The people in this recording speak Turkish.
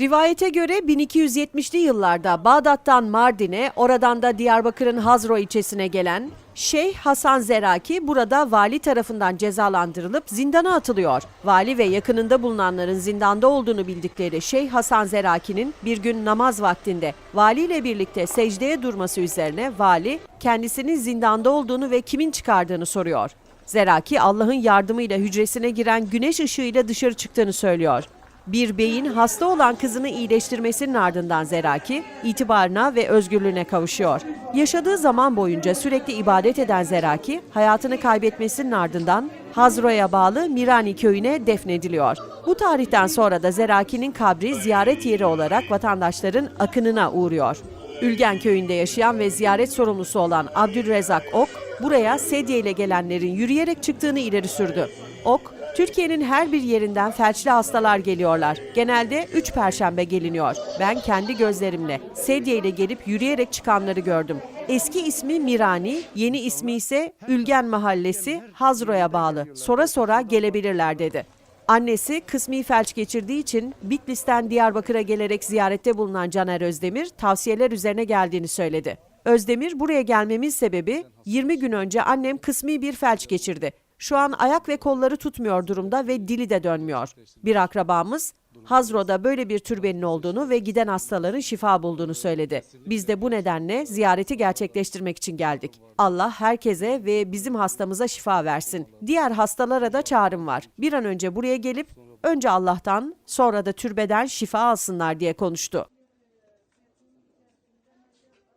Rivayete göre 1270'li yıllarda Bağdat'tan Mardin'e, oradan da Diyarbakır'ın Hazro ilçesine gelen Şeyh Hasan Zeraki burada vali tarafından cezalandırılıp zindana atılıyor. Vali ve yakınında bulunanların zindanda olduğunu bildikleri Şeyh Hasan Zeraki'nin bir gün namaz vaktinde valiyle birlikte secdeye durması üzerine vali kendisinin zindanda olduğunu ve kimin çıkardığını soruyor. Zeraki Allah'ın yardımıyla hücresine giren güneş ışığıyla dışarı çıktığını söylüyor. Bir beyin hasta olan kızını iyileştirmesinin ardından Zeraki itibarına ve özgürlüğüne kavuşuyor. Yaşadığı zaman boyunca sürekli ibadet eden Zeraki hayatını kaybetmesinin ardından Hazro'ya bağlı Mirani köyüne defnediliyor. Bu tarihten sonra da Zeraki'nin kabri ziyaret yeri olarak vatandaşların akınına uğruyor. Ülgen köyünde yaşayan ve ziyaret sorumlusu olan Abdülrezzak Ok, buraya sedye ile gelenlerin yürüyerek çıktığını ileri sürdü. Ok, Türkiye'nin her bir yerinden felçli hastalar geliyorlar. Genelde 3 perşembe geliniyor. Ben kendi gözlerimle sedye ile gelip yürüyerek çıkanları gördüm. Eski ismi Mirani, yeni ismi ise Ülgen Mahallesi, Hazro'ya bağlı. Sora sora gelebilirler dedi. Annesi kısmi felç geçirdiği için Bitlis'ten Diyarbakır'a gelerek ziyarette bulunan Caner Özdemir tavsiyeler üzerine geldiğini söyledi. Özdemir buraya gelmemin sebebi 20 gün önce annem kısmi bir felç geçirdi. Şu an ayak ve kolları tutmuyor durumda ve dili de dönmüyor. Bir akrabamız Hazro'da böyle bir türbenin olduğunu ve giden hastaların şifa bulduğunu söyledi. Biz de bu nedenle ziyareti gerçekleştirmek için geldik. Allah herkese ve bizim hastamıza şifa versin. Diğer hastalara da çağrım var. Bir an önce buraya gelip önce Allah'tan sonra da türbeden şifa alsınlar diye konuştu.